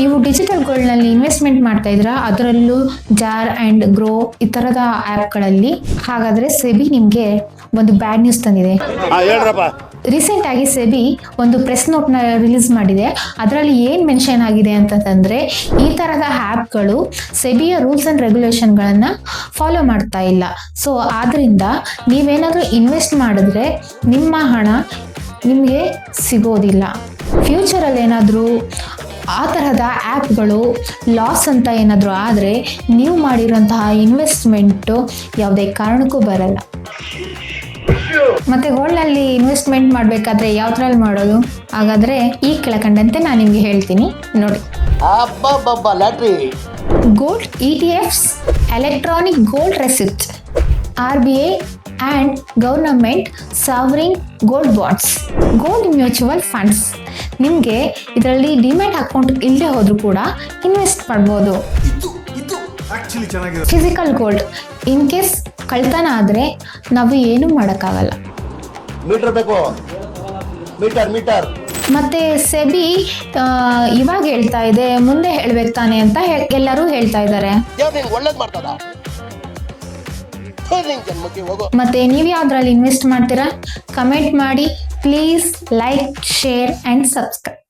ನೀವು digital ಗೋಲ್ಡ್ನಲ್ಲಿ investment ಮಾಡ್ತಾ ಇದ್ದೀರಾ? ಅದರಲ್ಲೂ ಜಾರ್ ಆ್ಯಂಡ್ ಗ್ರೋ ಈ ಥರದ ಆ್ಯಪ್ಗಳಲ್ಲಿ ಹಾಗಾದರೆ ಸೆಬಿ ನಿಮಗೆ ಒಂದು ಬ್ಯಾಡ್ ನ್ಯೂಸ್ ತಂದಿದೆ. ರೀಸೆಂಟ್ ಆಗಿ ಸೆಬಿ ಒಂದು ಪ್ರೆಸ್ ನೋಟ್ನ ರಿಲೀಸ್ ಮಾಡಿದೆ. ಅದರಲ್ಲಿ ಏನು ಮೆನ್ಷನ್ ಆಗಿದೆ ಅಂತಂದ್ರೆ ಈ ಥರದ ಆ್ಯಪ್ಗಳು ಸೆಬಿಯ ರೂಲ್ಸ್ ಆ್ಯಂಡ್ ರೆಗ್ಯುಲೇಷನ್ಗಳನ್ನು ಫಾಲೋ ಮಾಡ್ತಾ ಇಲ್ಲ. ಸೊ ಆದ್ರಿಂದ ನೀವೇನಾದರೂ ಇನ್ವೆಸ್ಟ್ ಮಾಡಿದ್ರೆ ನಿಮ್ಮ ಹಣ ನಿಮಗೆ ಸಿಗೋದಿಲ್ಲ. ಫ್ಯೂಚರಲ್ಲಿ ಏನಾದರೂ ಆ ತರಹದ ಆ್ಯಪ್ಗಳು ಲಾಸ್ ಅಂತ ಏನಾದರೂ ಆದರೆ ನೀವು ಮಾಡಿರೋಂತಹ ಇನ್ವೆಸ್ಟ್ಮೆಂಟು ಯಾವುದೇ ಕಾರಣಕ್ಕೂ ಬರಲ್ಲ. ಮತ್ತೆ ಗೋಲ್ಡ್ನಲ್ಲಿ ಇನ್ವೆಸ್ಟ್ಮೆಂಟ್ ಮಾಡಬೇಕಾದ್ರೆ ಯಾವ್ದ್ರಲ್ಲಿ ಮಾಡೋದು? ಹಾಗಾದ್ರೆ ಈ ಕೆಳಕಂಡಂತೆ ನಾನು ನಿಮಗೆ ಹೇಳ್ತೀನಿ. ನೋಡಿ. Gold E T Fs electronic gold receipt R B I and government sovereign gold bonds gold mutual funds ನಿಮಗೆ ಇದರಲ್ಲಿ ಡಿಮ್ಯಾಟ್ ಅಕೌಂಟ್ ಇಲ್ಲದೆ ಹೋದರೂ ಕೂಡ ಇನ್ವೆಸ್ಟ್ ಮಾಡ್ಬೋದು. ಫಿಸಿಕಲ್ ಗೋಲ್ಡ್ ಇನ್ ಕೇಸ್ ಕಳ್ತನ ಆದರೆ ನಾವು ಏನೂ ಮಾಡೋಕ್ಕಾಗಲ್ಲ. ಮೀಟರ್ ಬೇಕು. ಮೀಟರ್ ಮೀಟರ್ ಮತ್ತೆ ಸೆಬಿ ಇವಾಗ ಹೇಳ್ತಾ ಇದೆ ಮುಂದೆ ಹೇಳ್ಬೇಕು ತಾನೆ ಅಂತ ಎಲ್ಲರೂ ಹೇಳ್ತಾ ಇದ್ದಾರೆ. ಮತ್ತೆ ನೀವು ಯಾವ್ದ್ರಲ್ಲಿ ಇನ್ವೆಸ್ಟ್ ಮಾಡ್ತೀರಾ? ಕಮೆಂಟ್ ಮಾಡಿ please like share and subscribe